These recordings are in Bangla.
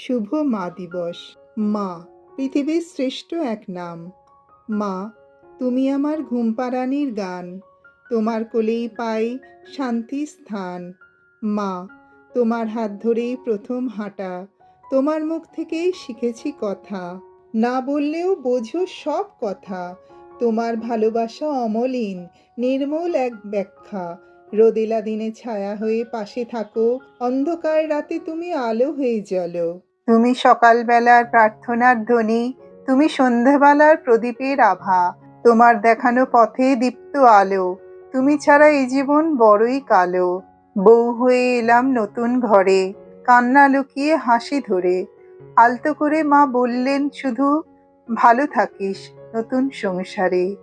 শুভ মা দিবস। মা, পৃথিবীর শ্রেষ্ঠ এক নাম। মা, তুমি আমার ঘুমপাড়ানির গান। তোমার কোলেই পাই শান্তি স্থান। মা, তোমার হাত ধরেই প্রথম হাঁটা। তোমার মুখ থেকেই শিখেছি কথা। না বললেও বোঝো সব কথা। তোমার ভালোবাসা অমলিন, নির্মূল এক ব্যাখ্যা। রোদেলা দিনে ছায়া হয়ে পাশে থাকো। অন্ধকার রাতে তুমি আলো হয়ে জ্বলো। তুমি সকালবেলার প্রার্থনার ধ্বনি, তুমি সন্ধ্যাবেলার প্রদীপের আভা, তোমার দেখানো পথে দীপ্ত আলো, তুমি ছাড়া এই জীবন বড়ই কালো। বউ হয়ে এলাম নতুন ঘরে, কান্না লুকিয়ে হাসি ধরে। আলতো করে মা বললেন, শুধু ভালো থাকিস নতুন সংসারে।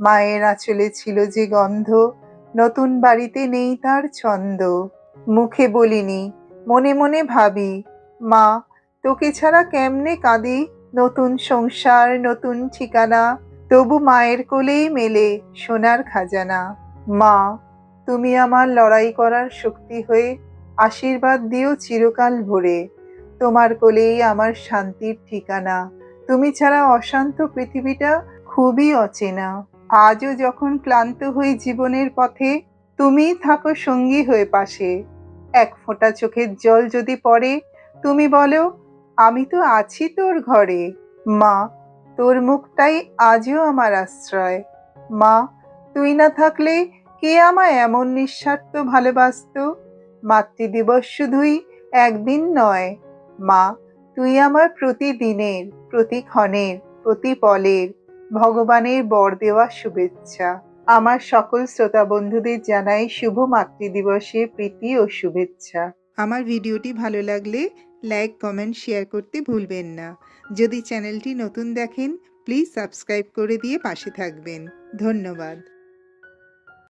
মায়ের আঁচলে ছিল যে গন্ধ, নতুন বাড়িতে নেই তার ছন্দ। মুখে বলিনি, মনে মনে ভাবি, মা তোকে ছাড়া কেমনে কাঁদি? নতুন সংসার, নতুন ঠিকানা, তবু মায়ের কোলেই মেলে সোনার খাজানা। মা, তুমি আমার লড়াই করার শক্তি হয়ে আশীর্বাদ দিও চিরকাল ভরে। তোমার কোলেই আমার শান্তির ঠিকানা। তুমি ছাড়া অশান্ত পৃথিবীটা খুবই অচেনা। আজও যখন ক্লান্ত হই জীবনের পথে, তুমি থাকো সঙ্গী হয়ে পাশে। এক ফোঁটা চোখের জল যদি পড়ে, তুমি বলো আমি তো আছি তোর ঘরে। মা, তোর মুখটাই আজও আমার আশ্রয়। মা, তুই না থাকলে কে আমায় এমন নিঃস্বার্থ ভালোবাসত? মাতৃদিবস শুধুই একদিন নয়। মা, তুই আমার প্রতিদিনের, প্রতিক্ষণের প্রতি পলের ভগবানের বর দেওয়া শুভেচ্ছা। আমার সকল শ্রোতা বন্ধুদের জানাই শুভ মাতৃদিবসের প্রীতি ও শুভেচ্ছা। আমার ভিডিওটি ভালো লাগলে লাইক কমেন্ট শেয়ার করতে ভুলবেন না। যদি চ্যানেলটি নতুন দেখেন প্লিজ সাবস্ক্রাইব করে দিয়ে পাশে থাকবেন। ধন্যবাদ।